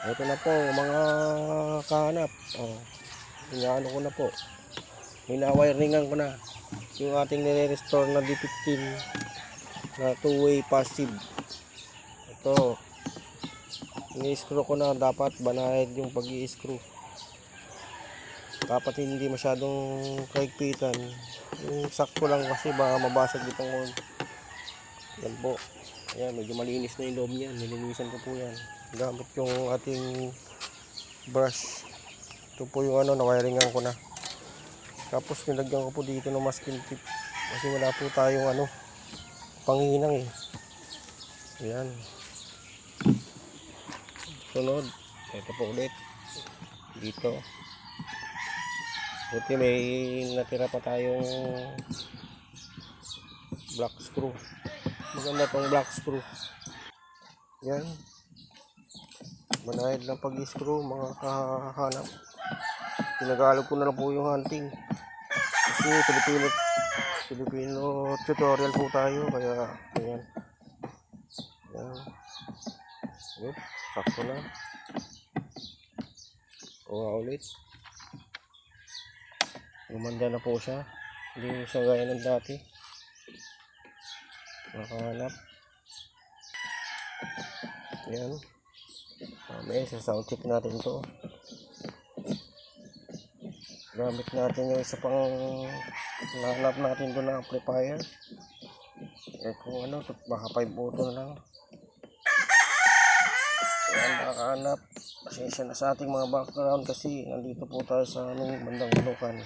Ito na po mga kahanap. Oh, inaano ko na po. Minawiringan ko na. Yung ating nire-restore na D15 na two-way passive. Ito. Ini-screw ko na dapat banayad yung pag screw Dapat hindi masyadong kaigpitan. Yung sakto lang kasi baka mabasag itong oil. Yan po. Ayan, medyo malinis na yung loob niyan. Nilinisan ko po yan. Gamit yung ating brush. Ito po yung ano, nawiringan ko na. Tapos nilagyan ko po dito ng masking tip. Kasi wala po tayong ano, panginang eh. Ayan. Sunod. Ito po ulit. Dito. Buti may natira pa tayong black screw. Maganda tong black screw. Yan. Manahid lang pag-screw mga kahanap. Pinagalog ko na lang po yung hunting. Kasi Filipino Filipino tutorial po tayo kaya ayan. Yan. Yup, sakto na. Kuha ulit. Gumanda na po siya. Hindi siya gaya ng dati. Nakahanap. Yan. Mamaya sa sound check natin to. Gamit natin yung isa pang nahanap natin doon na amplifier. Eh kung ano, baka 5 auto na lang. Yan, nakahanap. Pasensya na sa ating mga background kasi nandito po tayo sa aming bandang bulukan.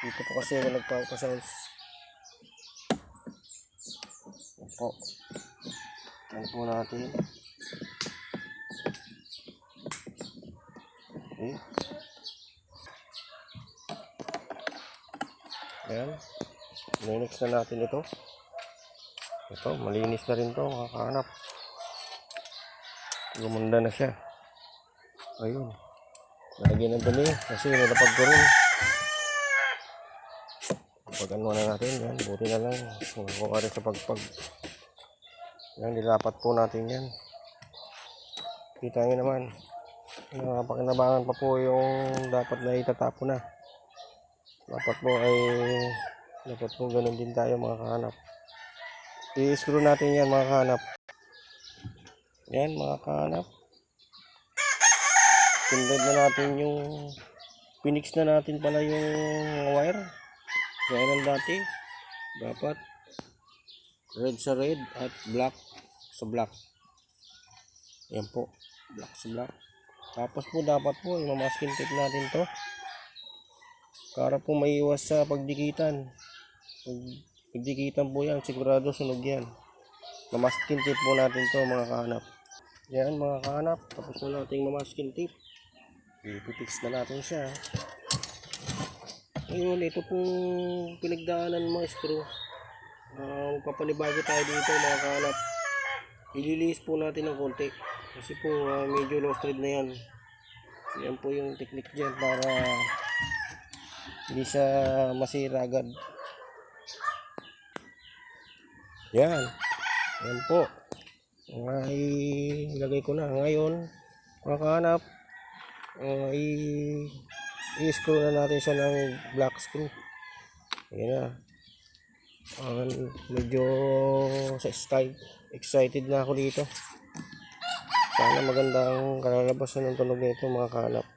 Dito po kasi ako nagpapa-sounds. Yan po. Yan po natin. Okay. Ayan. Linux na natin ito. Ito, malinis na rin to mga kahanap. Gumanda na siya. Ayun. Nalagyan ng dumi kasi nilapag ko rin. Pag ano na natin, yan, buti na lang. Kuha rin sa pagpag. Yan, nilapat po natin yan. Kita nyo naman. Napakinabangan pa po yung dapat na itatapo na. Dapat po ay dapat po ganun din tayo mga kahanap. I-screw natin yan mga kahanap. Yan mga kahanap. Tindad na natin yung pinix na natin pala yung wire. Gaya ng dati. Dapat red sa red at black sa black. Yan po. Black sa black. Tapos po dapat po imamasking tape natin to. Para po maiwas sa pagdikitan. Pag pagdikitan po yan, sigurado sunog yan. Mamasking tape po natin to mga kahanap. Yan mga kahanap. Tapos na natin mamasking tape. Ipipix na natin siya. Ngayon, ito pong pinagdaanan mga screw. Uh, magpapanibago tayo dito mga kahanap. Ililinis po natin ng konti. Kasi po ah, medyo low thread na yan. Yan po yung technique dyan para hindi siya masira agad. Yan. Yan po. Nga ilagay ko na. Ngayon, mga kahanap, uh, i i-screw na natin siya ng black screw. Ayan na. Ah, medyo excited na ako dito. Sana magandang kalalabasan ng tunog nito mga kahanap.